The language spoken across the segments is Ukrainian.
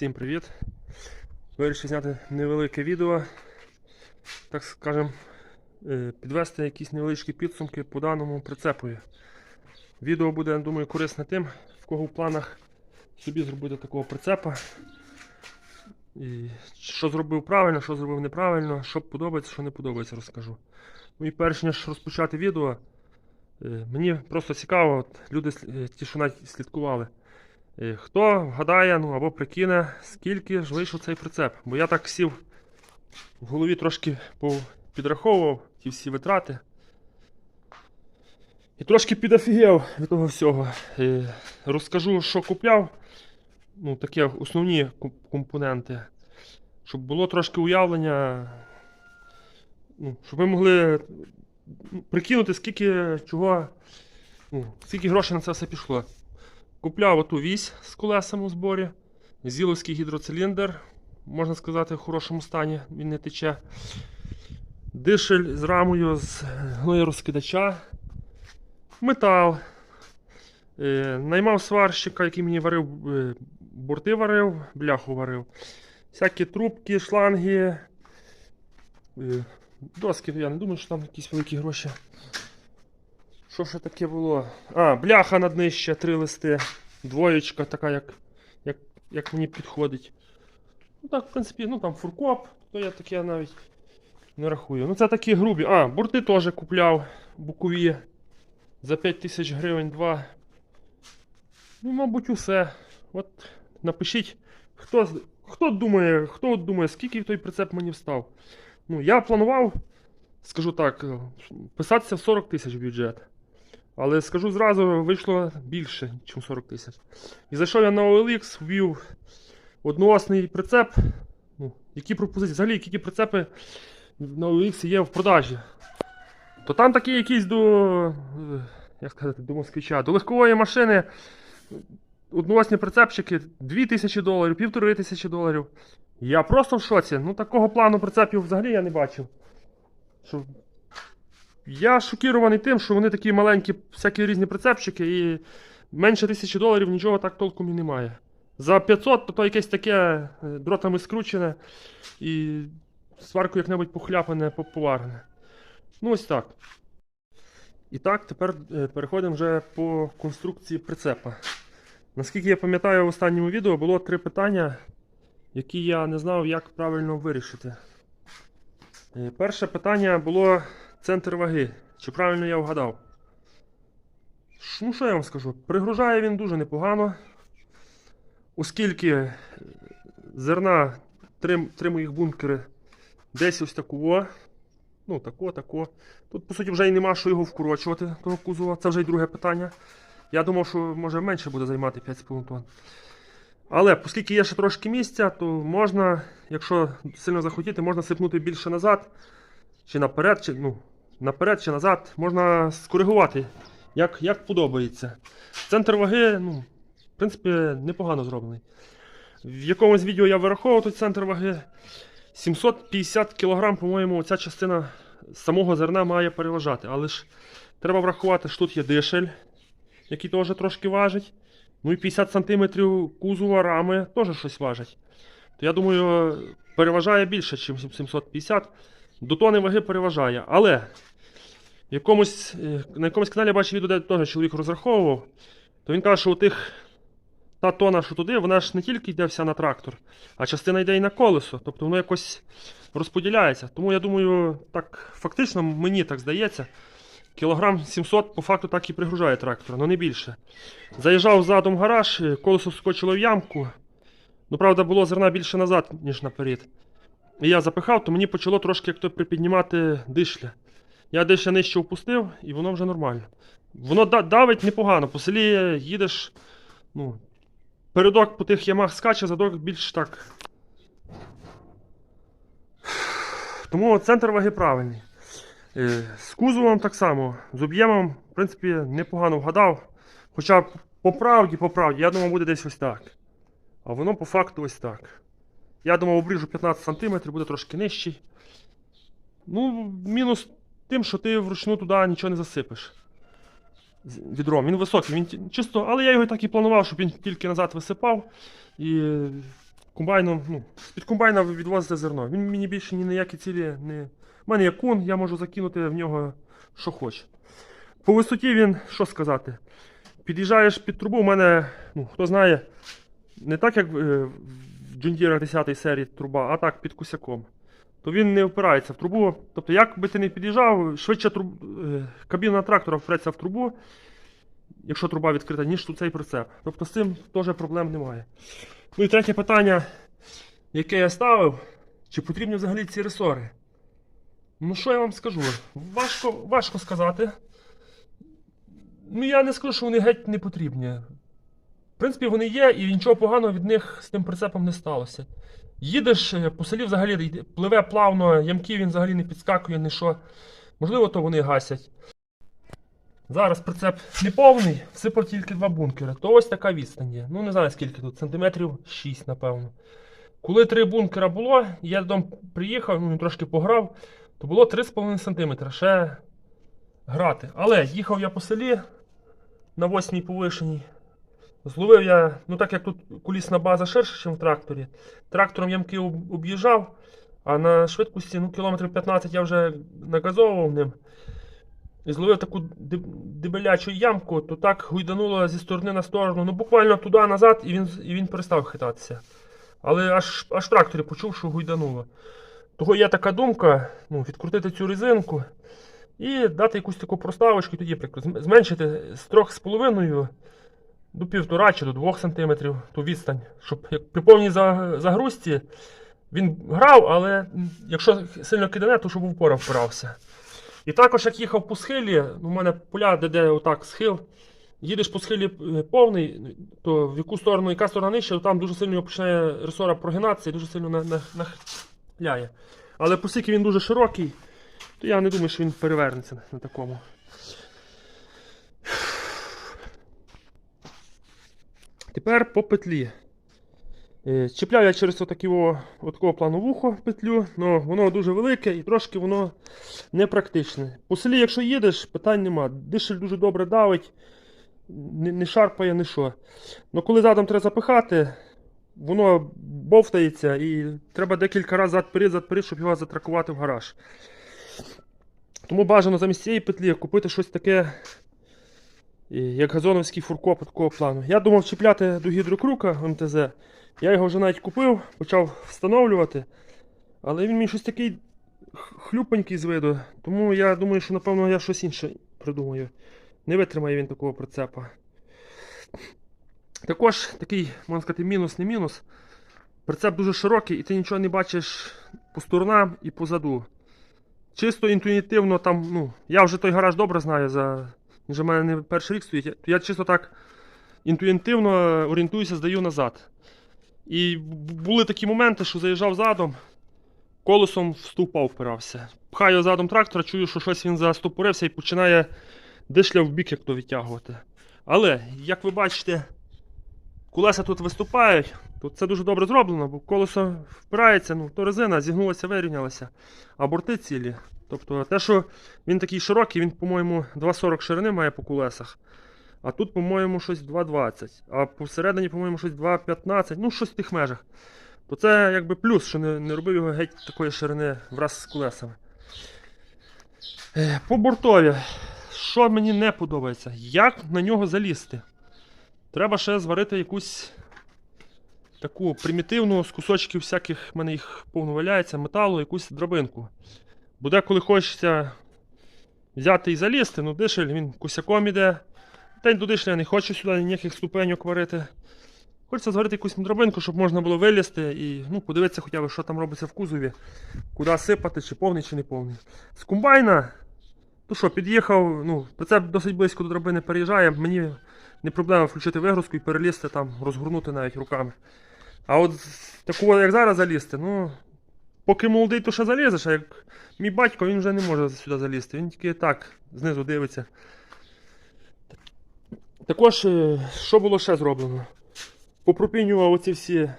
Всім привіт! Вирішив зняти невелике відео, так скажем, е, підвести якісь невеличкі підсумки по даному прицепові. Відео буде, я думаю, корисне тим, в кого в планах собі зробити такого прицепа. І що зробив правильно, що зробив неправильно, що подобається, що не подобається, розкажу. Ну і перш ніж розпочати відео, е, мені просто цікаво, от люди, е, ті, що навіть слідкували. Е, Хто вгадає ну, або прикине, скільки ж вийшов цей прицеп? Бо я так сів в голові трошки підраховував ті всі витрати. І трошки підофігів від того всього. Е, Розкажу, що купляв. Ну, такі основні компоненти. Щоб було трошки уявлення. Ну, щоб ви могли ну, прикинути, скільки чого. Ну, скільки грошей на це все пішло. Купляв оту вісь з колесами у зборі. Зіловський гідроциліндр, можна сказати, в хорошому стані, він не тече. Дишель з рамою з гною розкидача. Метал. Е, наймав сварщика, який мені варив, е, борти варив, бляху варив. Всякі трубки, шланги. Е, доски, я не думаю, що там якісь великі гроші. Що ще таке було? А, бляха на днище, три листи. Двоєчка така, як, як, як мені підходить. Ну так, в принципі, ну там фуркоп, то я таке навіть не рахую. Ну це такі грубі. А, борти теж купляв букові. За 5 тисяч гривень два. Ну, мабуть, усе. От напишіть, хто, хто думає, хто думає, скільки той прицеп мені встав. Ну, я планував, скажу так, писатися в 40 тисяч бюджет. Але скажу зразу, вийшло більше, ніж 40 тисяч. І зайшов я на OLX, ввів одноосний прицеп. Ну, які пропозиції? Взагалі, які прицепи на OLX є в продажі. То там такі якісь до. е, Як сказати, до москвича, до легкової машини. Одноосні прицепчики 2000 доларів, 1500 доларів. Я просто в шоці. Ну такого плану прицепів взагалі я не бачив. Що я шокірований тим, що вони такі маленькі, всякі різні прицепчики, і менше тисячі доларів нічого так толком і немає. За 500 то, то якесь таке е, дротами скручене і сварку як-небудь похляпане, по- поварене. Ну ось так. І так, тепер е, переходимо вже по конструкції прицепа. Наскільки я пам'ятаю, в останньому відео було три питання, які я не знав, як правильно вирішити. Е, Перше питання було центр ваги. Чи правильно я вгадав? Ну, що я вам скажу? Пригружає він дуже непогано. Оскільки е, зерна, три, три моїх бункери десь ось такого. Ну, тако, тако. Тут, по суті, вже й нема що його вкорочувати, того кузова. Це вже й друге питання. Я думав, що може менше буде займати 5,5 тонн. Але оскільки є ще трошки місця, то можна, якщо сильно захотіти, можна сипнути більше назад, чи наперед, чи ну, наперед, чи назад, можна скоригувати, як, як подобається. Центр ваги, ну, в принципі, непогано зроблений. В якомусь відео я вираховував тут центр ваги. 750 кг, по-моєму, ця частина самого зерна має переважати. Але ж треба врахувати, що тут є дишель, який теж трошки важить. Ну і 50 см кузова рами теж щось важить. То я думаю, переважає більше, ніж 750. До тони ваги переважає. Але якомусь, е, на якомусь каналі я бачив відео, де теж чоловік розраховував, то він каже, що у тих та тона, що туди, вона ж не тільки йде вся на трактор, а частина йде і на колесо. Тобто воно якось розподіляється. Тому я думаю, так фактично мені так здається. Кілограм 700 по факту так і пригружає трактор, але не більше. Заїжджав задом в гараж, е, колесо скочило в ямку. Ну, правда, було зерна більше назад, ніж наперед. І я запихав, то мені почало трошки як то припіднімати дишля. Я дишля нижче впустив, і воно вже нормально. Воно да- давить непогано. По селі їдеш, ну, передок по тих ямах скаче, задок більш так. Тому центр ваги правильний. Е, З кузовом так само, з об'ємом, в принципі, непогано вгадав. Хоча по правді, по правді, я думав, буде десь ось так. А воно по факту ось так. Я думав, обріжу 15 см, буде трошки нижчий. Ну, мінус тим, що ти вручну туди нічого не засипеш. Відром. Він високий, він чисто, але я його так і планував, щоб він тільки назад висипав. І комбайном, ну, з-під комбайна відвозити зерно. Він мені більше ні на які цілі не. У мене є кун, я можу закинути в нього що хоче. По висоті він, що сказати, під'їжджаєш під трубу, у мене, ну, хто знає, не так, як е, в Джундірах 10 серії труба, а так під кусяком. То він не впирається в трубу. Тобто, як би ти не під'їжджав, швидше труб... е, кабіна трактора впреться в трубу, якщо труба відкрита, ніж тут цей прицеп. Тобто з цим теж проблем немає. Ну і третє питання, яке я ставив, чи потрібні взагалі ці ресори? Ну, що я вам скажу? Важко, важко сказати. Ну, я не скажу, що вони геть не потрібні. В принципі, вони є, і нічого поганого від них з тим прицепом не сталося. Їдеш е, по селі взагалі пливе плавно, ямки він взагалі не підскакує, ні що. Можливо, то вони гасять. Зараз прицеп не повний, всипав тільки два бункери. То ось така відстань є. Ну не знаю скільки тут, сантиметрів 6, напевно. Коли три бункера було, я додому приїхав, ну трошки пограв, то було 3,5 см ще грати. Але їхав я по селі на 8 повишеній. Зловив я, ну так як тут кулісна база ширша, ніж в тракторі. Трактором ямки об'їжджав, а на швидкості ну, кілометрів 15 я вже нагазовував ним. І зловив таку дебелячу ямку, то так гуйдануло зі сторони на сторону, ну буквально туди назад, і він, і він перестав хитатися. Але аж, аж в тракторі почув, що гуйдануло. Того є така думка, ну, відкрутити цю резинку і дати якусь таку проставочку, тоді прикрут. Зменшити з 3,5 до 1,5 чи до 2 см ту відстань, щоб як при повній загрузці він грав, але якщо сильно кидане, то щоб в упора впирався. І також, як їхав по схилі, ну, у мене поля, де, де отак схил, їдеш по схилі е, повний, то в яку сторону, яка сторона нижча, то там дуже сильно його починає ресора прогинатися і дуже сильно на- на- нахиляє. Але оскільки він дуже широкий, то я не думаю, що він перевернеться на- на такому. Тепер по петлі. Е, Чіпляю я через отакі, такого плану вухо петлю, але воно дуже велике і трошки воно непрактичне. По селі, якщо їдеш, питань нема. Дишель дуже добре давить, не, шарпає, не що. Але коли задом треба запихати, воно бовтається і треба декілька разів зад-перед, зад-перед, щоб його затракувати в гараж. Тому бажано замість цієї петлі купити щось таке, як газоновський фуркоп такого плану. Я думав чіпляти до гідрокрука МТЗ. Я його вже навіть купив, почав встановлювати. Але він мені щось такий хлюпенький з виду. Тому я думаю, що напевно я щось інше придумаю. Не витримає він такого прицепа. Також такий, можна сказати, мінус, не мінус. Прицеп дуже широкий, і ти нічого не бачиш по сторонам і позаду. Чисто інтуїтивно там, ну, я вже той гараж добре знаю, за... вже в мене не перший рік стоїть. Я чисто так інтуїтивно орієнтуюся, здаю назад. І були такі моменти, що заїжджав задом, колесом в стовпа впирався. Пхаю задом трактора, чую, що щось він застопорився і починає дишля в бік, як то відтягувати. Але, як ви бачите, колеса тут виступають, то це дуже добре зроблено, бо колесо впирається, ну, то резина зігнулася, вирівнялася, а борти цілі. Тобто те, що він такий широкий, він, по-моєму, 2,40 ширини має по колесах. А тут, по-моєму, щось 2,20. А посередині, по-моєму, щось 2,15, ну щось в тих межах. То це якби плюс, що не, не робив його геть такої ширини враз з колесами. Е, По бортові. Що мені не подобається? Як на нього залізти? Треба ще зварити якусь таку примітивну з кусочків всяких, в мене їх повно валяється, металу, якусь драбинку. Бо деколи хочеться взяти і залізти, ну дишель він кусяком іде. Та й до дишля не хочу сюди ніяких ступеньок варити. Хочеться зварити якусь драбинку, щоб можна було вилізти і ну, подивитися хоча б, що там робиться в кузові, куди сипати, чи повний, чи не повний. З комбайна, то що, під'їхав, ну, прицеп досить близько до драбини переїжджає, мені не проблема включити вигрузку і перелізти там, розгорнути навіть руками. А от такого, як зараз залізти, ну, поки молодий, то ще залізеш, а як мій батько, він вже не може сюди залізти. Він тільки так знизу дивиться. Також, е, що було ще зроблено? Попропінював оці всі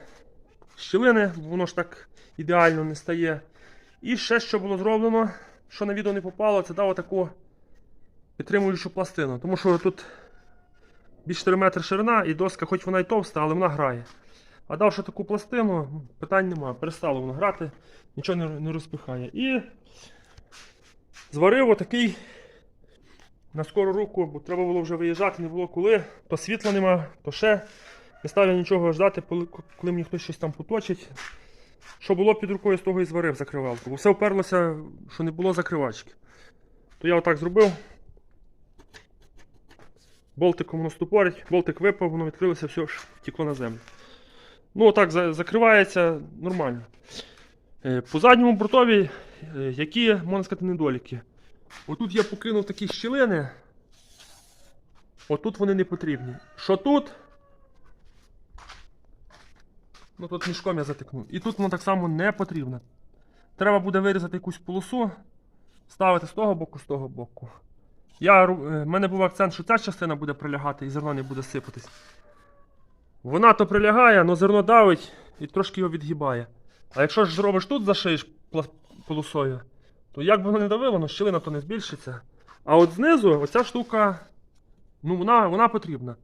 щілини, воно ж так ідеально не стає. І ще що було зроблено, що на відео не попало, це дав таку підтримуючу пластину. Тому що тут більш 4 метри ширина і доска, хоч вона й товста, але вона грає. А давши таку пластину, ну, питань нема. Перестало воно грати, нічого не, не розпихає. І зварив отакий на скору руку, бо треба було вже виїжджати, не було коли. То світла нема, то ще. Не став я нічого ждати, коли, мені хтось щось там поточить. Що було під рукою, з того і зварив закривалку. Бо все вперлося, що не було закривачки. То я отак зробив. Болтиком воно ступорить, болтик випав, воно відкрилося, все втекло на землю. Ну, отак закривається нормально. Е, По задньому бортові, е, які, можна сказати, недоліки. Отут я покинув такі щілини. Отут вони не потрібні. Що тут? Ну тут мішком я затикнув. І тут воно так само не потрібно. Треба буде вирізати якусь полосу, ставити з того боку, з того боку. Я, е, мене був акцент, що ця частина буде прилягати і зерно не буде сипатись. Вона то прилягає, але зерно давить і трошки його відгибає. А якщо ж зробиш тут зашиєш полосою, то як би воно не давило, ну щілина то не збільшиться. А от знизу оця штука, ну вона, вона потрібна.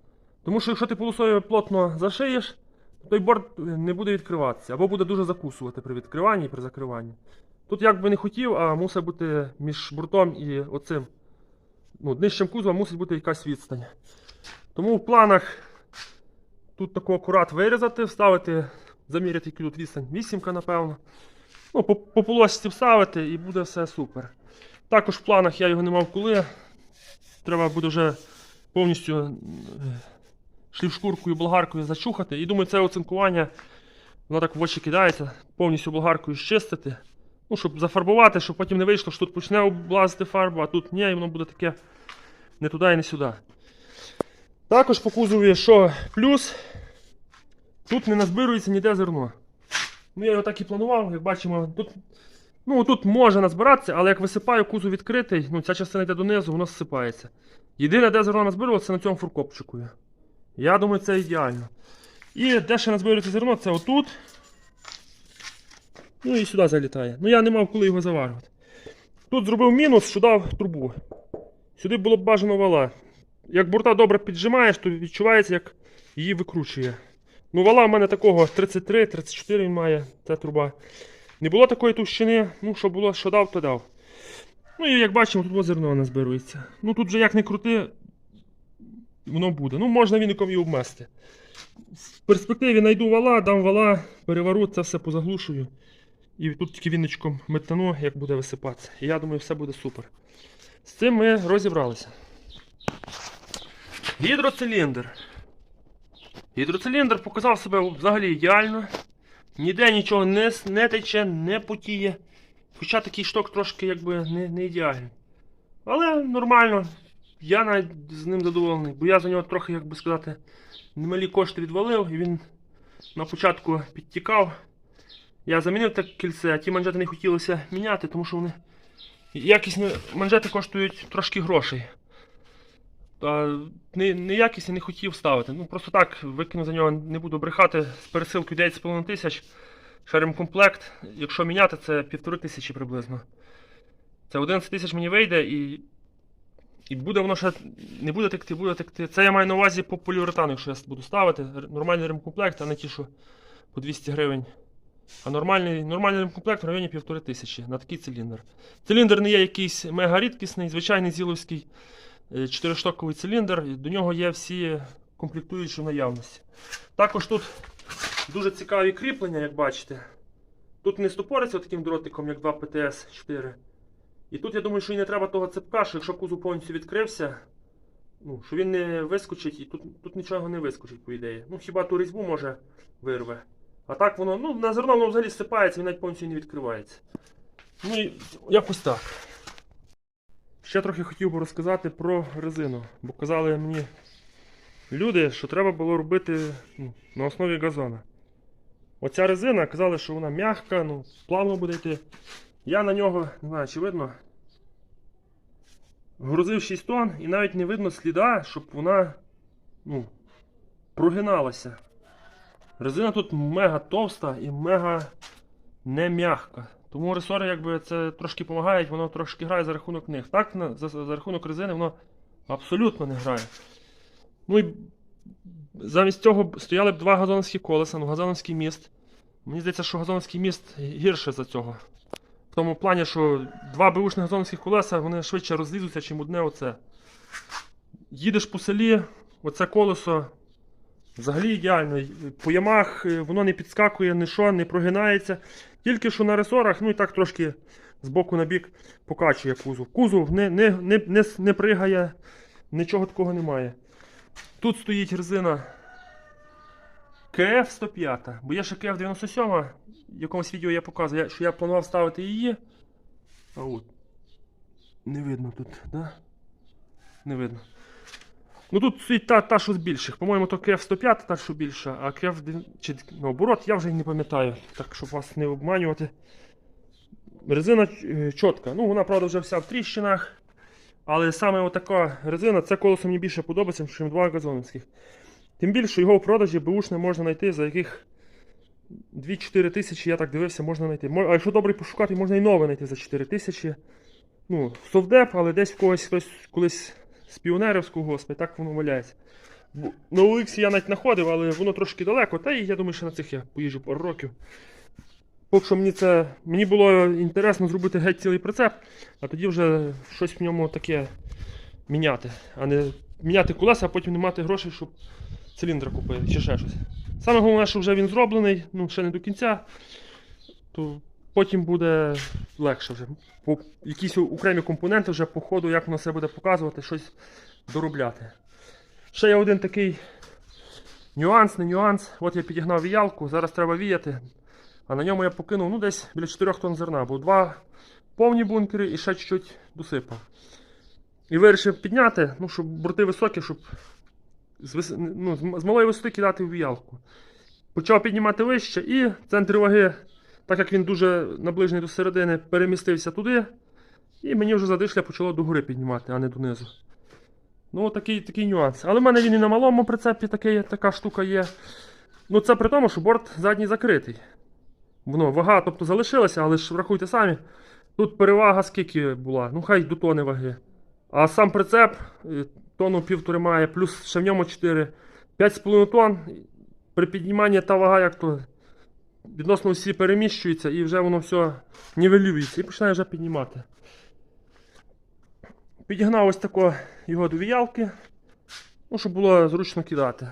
Тому що якщо ти полосою плотно зашиєш, то той борт не буде відкриватися, або буде дуже закусувати при відкриванні і при закриванні. Тут як би не хотів, а мусить бути між бортом і оцим. Ну, нижчим кузовом мусить бути якась відстань. Тому в планах тут таку акурат вирізати, вставити, заміряти, який тут відстань. Вісімка, напевно. Ну, по, по полосці вставити і буде все супер. Також в планах я його не мав коли. Треба буде вже повністю е, шлівшкуркою, болгаркою зачухати. І думаю, це оцинкування, воно так в очі кидається, повністю болгаркою щистити. Ну, щоб зафарбувати, щоб потім не вийшло, що тут почне облазити фарба, а тут ні, і воно буде таке не туди і не сюди. Також по кузові, що плюс, тут не назбирується ніде зерно. Ну, я його так і планував, як бачимо, тут, ну, тут може назбиратися, але як висипаю, кузов відкритий, ну, ця частина йде донизу, воно зсипається. Єдине, де зерно назбирувалося, це на цьому фуркопчику. Я думаю, це ідеально. І де ще назбирується зерно, це отут. Ну і сюди залітає. Ну я не мав коли його заварювати. Тут зробив мінус, що дав трубу. Сюди було б бажано вала. Як борта добре піджимаєш, то відчувається, як її викручує. Ну, вала в мене такого 33-34 він має, ця труба. Не було такої товщини, ну, що було, що дав, то дав. Ну і як бачимо, тут зерно не. Ну тут же як не крути, воно буде. Ну, можна віником і обмести. В перспективі знайду вала, дам вала, перевару, це все позаглушую. І тут тільки віничком метану, як буде висипатися. І я думаю, все буде супер. З цим ми розібралися. Гідроциліндр. Гідроциліндр показав себе взагалі ідеально. Ніде нічого не, не тече, не потіє. Хоча такий шток трошки якби не, не ідеальний. Але нормально. Я навіть з ним задоволений, бо я за нього трохи, як би сказати, немалі кошти відвалив, і він на початку підтікав. Я замінив так кільце, а ті манжети не хотілося міняти, тому що вони якісні манжети коштують трошки грошей. А не, неякісні не хотів ставити. Ну просто так викину за нього, не буду брехати. З пересилкою 9,5 тисяч. Шеремкомплект, якщо міняти, це півтори тисячі приблизно. Це 11 тисяч мені вийде і. І буде воно ще не буде текти, буде текти. Це я маю на увазі по поліуретану, якщо я буду ставити. Нормальний ремкомплект, а не ті, що по 200 гривень. А нормальний, нормальний ремкомплект в районі півтори тисячі на такий циліндр. Циліндр не є якийсь мега рідкісний, звичайний зіловський чотириштоковий циліндр. До нього є всі комплектуючі в наявності. Також тут дуже цікаві кріплення, як бачите. Тут не стопориться таким дротиком, як 2 ПТС 4. І тут я думаю, що і не треба того цепка, що якщо кузов повністю відкрився, ну, що він не вискочить, і тут, тут нічого не вискочить, по ідеї. Ну, хіба ту різьбу може вирве. А так воно, ну, на зерно воно взагалі сипається, він навіть повністю не відкривається. Ну і якось так. Ще трохи хотів би розказати про резину, бо казали мені люди, що треба було робити ну, на основі газона. Оця резина казали, що вона м'яка, ну, плавно буде йти. Я на нього, не знаю, чи видно, грузив 6 тонн і навіть не видно сліда, щоб вона ну, прогиналася. Резина тут мега товста і мега не м'яка. Тому ресори якби це трошки допомагають, воно трошки грає за рахунок них. Так, за, за рахунок резини воно абсолютно не грає. Ну і замість цього стояли б два газоновські колеса, ну газоновський міст. Мені здається, що газоновський міст гірше за цього. В тому плані, що два беушних газоновських колеса вони швидше розлізуться, чим одне оце. Їдеш по селі, оце колесо взагалі ідеально. По ямах е, воно не підскакує, ні що, не прогинається. Тільки що на ресорах, ну і так трошки з боку на бік покачує кузов. Кузов не, не, не, не, не пригає, нічого такого немає. Тут стоїть резина КФ 105, бо є ще КФ 97, в якомусь відео я показую, що я планував ставити її. А от. Не видно тут, да? Не видно. Ну тут стоїть та, та що з більших. По-моєму, то КФ 105, та що більша, а КФ чи наоборот, я вже не пам'ятаю, так щоб вас не обманювати. Резина е, чітка. Ну, вона, правда, вже вся в тріщинах. Але саме отака резина, це колесо мені більше подобається, ніж два газоновських. Тим більше його в продажі бушне можна знайти за яких 2-4 тисячі, я так дивився, можна знайти. А якщо добре пошукати, можна і нове знайти за 4 тисячі. Ну, совдеп, але десь в когось хтось колись з піонерівського господи, так воно валяється. На Олексі я навіть знаходив, але воно трошки далеко, та і я думаю, що на цих я поїжджу пару років. Поки що мені це. Мені було інтересно зробити геть цілий прицеп, а тоді вже щось в ньому таке міняти. А не міняти колеса, а потім не мати грошей, щоб циліндра купити чи ще щось. Саме головне, що вже він зроблений, ну ще не до кінця, то потім буде легше вже. Якісь окремі компоненти вже по ходу, як воно себе буде показувати, щось доробляти. Ще є один такий нюанс, не нюанс. От я підігнав віялку, зараз треба віяти. А на ньому я покинув ну, десь біля 4 тонн зерна, бо два повні бункери і ще чуть-чуть досипав. І вирішив підняти, ну, щоб борти високі, щоб з, ну, з малої висоти кидати в віялку. Почав піднімати вище і центр ваги, так як він дуже наближений до середини, перемістився туди. І мені вже задишля почало догори піднімати, а не донизу. Ну, такий, такий нюанс. Але в мене він і на малому прицепі такий, така штука є. Ну, це при тому, що борт задній закритий. Воно вага, тобто залишилася, але ж врахуйте самі. Тут перевага скільки була, ну хай до тони ваги. А сам прицеп е, тонну півтори має, плюс ще в ньому 4, 5,5 тонн. При підніманні та вага як то відносно всі переміщується і вже воно все нівелюється і починає вже піднімати. Підігнав ось тако його до віялки, ну, щоб було зручно кидати.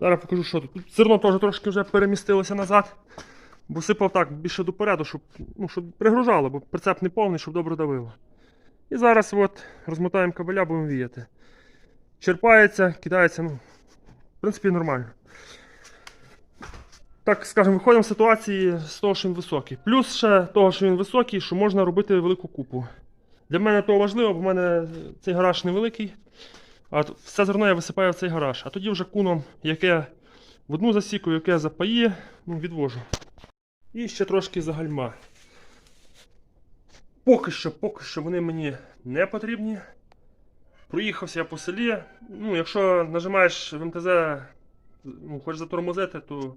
Зараз покажу, що тут. Тут зерно теж трошки вже перемістилося назад. Бо сипав так більше допереду, щоб, ну, щоб пригружало, бо прицеп не повний, щоб добре давило. І зараз от розмотаємо кабеля, будемо віяти. Черпається, кидається, ну, в принципі, нормально. Так, скажемо, виходимо з ситуації з того, що він високий. Плюс ще того, що він високий, що можна робити велику купу. Для мене то важливо, бо в мене цей гараж невеликий. А все зерно я висипаю в цей гараж. А тоді вже куном, яке в одну засіку, яке запає, ну, відвожу. І ще трошки загальма. Поки що, поки що вони мені не потрібні. Проїхався я по селі. Ну, якщо нажимаєш в МТЗ, ну, хочеш затормозити, то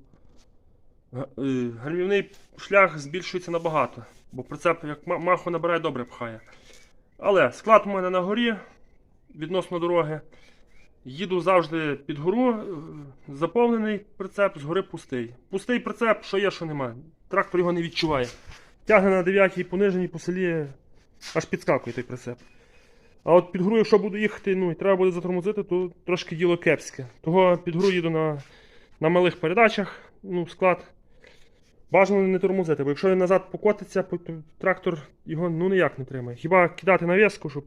гальмівний шлях збільшується набагато. Бо прицеп, як маху набирає, добре пхає. Але склад у мене на горі відносно дороги. Їду завжди під гору, е, заповнений прицеп, згори пустий. Пустий прицеп, що є, що немає. Трактор його не відчуває. Тягне на 9 пониженій по селі, аж підскакує той прицеп. А от під гру, якщо буду їхати, ну і треба буде затормозити, то трошки діло кепське. Того під гру їду на, на малих передачах, ну, склад. Бажано не тормозити, бо якщо він назад покотиться, то трактор його ну ніяк не тримає. Хіба кидати нав'язку, щоб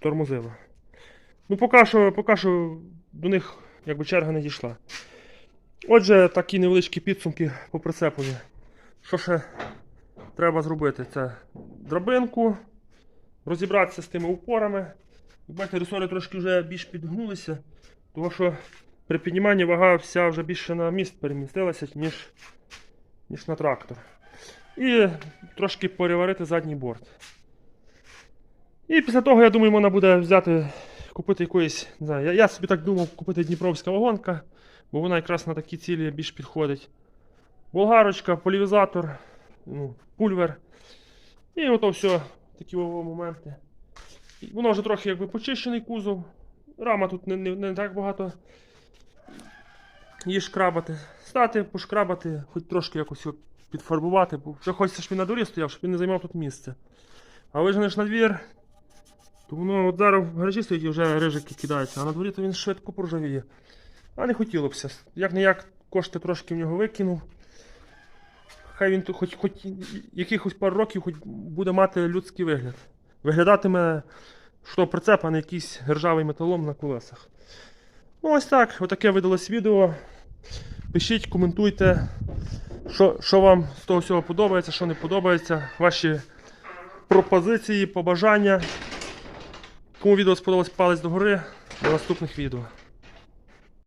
тормозило. Ну, поки що, поки що до них якби черга не дійшла. Отже, такі невеличкі підсумки по прицепові. Що ще треба зробити? Це драбинку, розібратися з тими упорами. Бачите, ресори трошки вже більш підгнулися, тому що при підніманні вага вся вже більше на міст перемістилася, ніж, ніж на трактор. І трошки переварити задній борт. І після того, я думаю, можна буде взяти, купити якоїсь. Не знаю, я, я собі так думав, купити Дніпровська вагонка, бо вона якраз на такі цілі більш підходить. Болгарочка, полівізатор, ну, пульвер. І ото все, такі моменти. Воно вже трохи якби почищений кузов. Рама тут не, не, не так багато її шкрабати. Стати, пошкрабати, хоч трошки якось його підфарбувати, бо вже хочеться, щоб він на дворі стояв, щоб він не займав тут місце. А виженеш на двір, то воно зараз в гаражі стоїть і вже рижики кидаються, а на дворі то він швидко поржавіє. А не хотілося б. Як не як кошти трошки в нього викинув. Хай він хоч, хоч якихось пару років хоч буде мати людський вигляд. Виглядатиме, що прицеп, а не якийсь ржавий металом на колесах. Ну, ось так, отаке видалось відео. Пишіть, коментуйте, що, що вам з того всього подобається, що не подобається, ваші пропозиції, побажання. Кому відео сподобалось, палець догори до наступних відео.